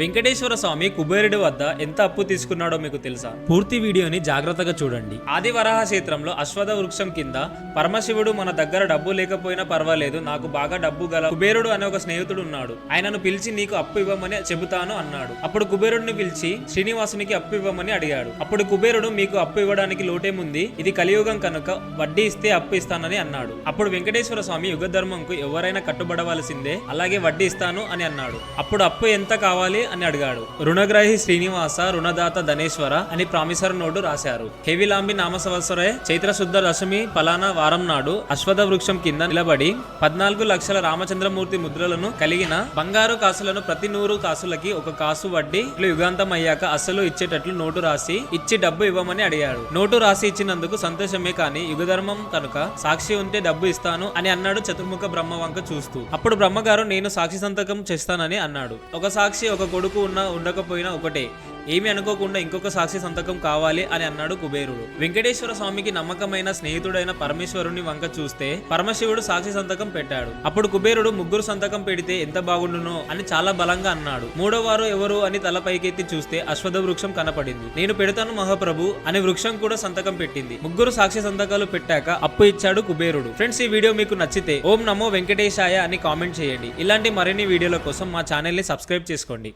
వెంకటేశ్వర స్వామి కుబేరుడి వద్ద ఎంత అప్పు తీసుకున్నాడో మీకు తెలుసా? పూర్తి వీడియోని జాగ్రత్తగా చూడండి. ఆది వరాహ క్షేత్రంలో అశ్వథ వృక్షం కింద పరమశివుడు మన దగ్గర డబ్బు లేకపోయినా పర్వాలేదు నాకు బాగా డబ్బు గల కుబేరుడు అనే ఒక స్నేహితుడు ఉన్నాడు. ఆయనను పిలిచి నీకు అప్పు ఇవ్వమని చెబుతాను అన్నాడు. అప్పుడు కుబేరుడిని పిలిచి శ్రీనివాసునికి అప్పు ఇవ్వమని అడిగాడు. అప్పుడు కుబేరుడు మీకు అప్పు ఇవ్వడానికి లోటేముంది? ఇది కలియుగం కనుక వడ్డీ ఇస్తే అప్పు ఇస్తానని అన్నాడు. అప్పుడు వెంకటేశ్వర స్వామి యుగ ధర్మంకు ఎవరైనా కట్టుబడవలసిందే అలాగే వడ్డీ ఇస్తాను అని అన్నాడు. అప్పుడు అప్పు ఎంత కావాలి? అని అడిగాడు. రుణగ్రహి శ్రీనివాస రుణదాత ధనేశ్వర అని ప్రామిసర్ నోటు రాశారు. హెవిలాంబి నామ సంవత్సరే చైత్ర శుద్ధ దశమి ఫలానా వారం నాడు అశ్వథ వృక్షం కింద నిలబడి పద్నాలుగు లక్షల రామచంద్రమూర్తి ముద్రలను కలిగిన బంగారు కాసులను ప్రతి నూరు కాసులకి ఒక కాసు వడ్డీ యుగాంతం అయ్యాక అసలు ఇచ్చేటట్లు నోటు రాసి ఇచ్చి డబ్బు ఇవ్వమని అడిగాడు. నోటు రాసి ఇచ్చినందుకు సంతోషమే కానీ యుగధర్మం కనుక సాక్షి ఉంటే డబ్బు ఇస్తాను అని అన్నాడు చతుర్ముఖ బ్రహ్మ వంక చూస్తూ. అప్పుడు బ్రహ్మగారు నేను సాక్షి సంతకం చేస్తానని అన్నాడు. ఒక సాక్షి ఒక కొడుకు ఉన్న ఉండకపోయినా ఒకటే. ఏమి అనుకోకుండా ఇంకొక సాక్షి సంతకం కావాలి అని అన్నాడు కుబేరుడు. వెంకటేశ్వర స్వామికి నమ్మకమైన స్నేహితుడైన పరమేశ్వరుని వంక చూస్తే పరమశివుడు సాక్షి సంతకం పెట్టాడు. అప్పుడు కుబేరుడు ముగ్గురు సంతకం పెడితే ఎంత బాగుండునో అని చాలా బలంగా అన్నాడు. మూడో వారు ఎవరు అని తల పైకెత్తి చూస్తే అశ్వథ వృక్షం కనపడింది. నేను పెడతాను మహాప్రభు అని వృక్షం కూడా సంతకం పెట్టింది. ముగ్గురు సాక్షి సంతకాలు పెట్టాక అప్పు ఇచ్చాడు కుబేరుడు. ఫ్రెండ్స్ ఈ వీడియో మీకు నచ్చితే ఓం నమో వెంకటేశాయ అని కామెంట్ చేయండి. ఇలాంటి మరిన్ని వీడియోల కోసం మా ఛానల్ని సబ్స్క్రైబ్ చేసుకోండి.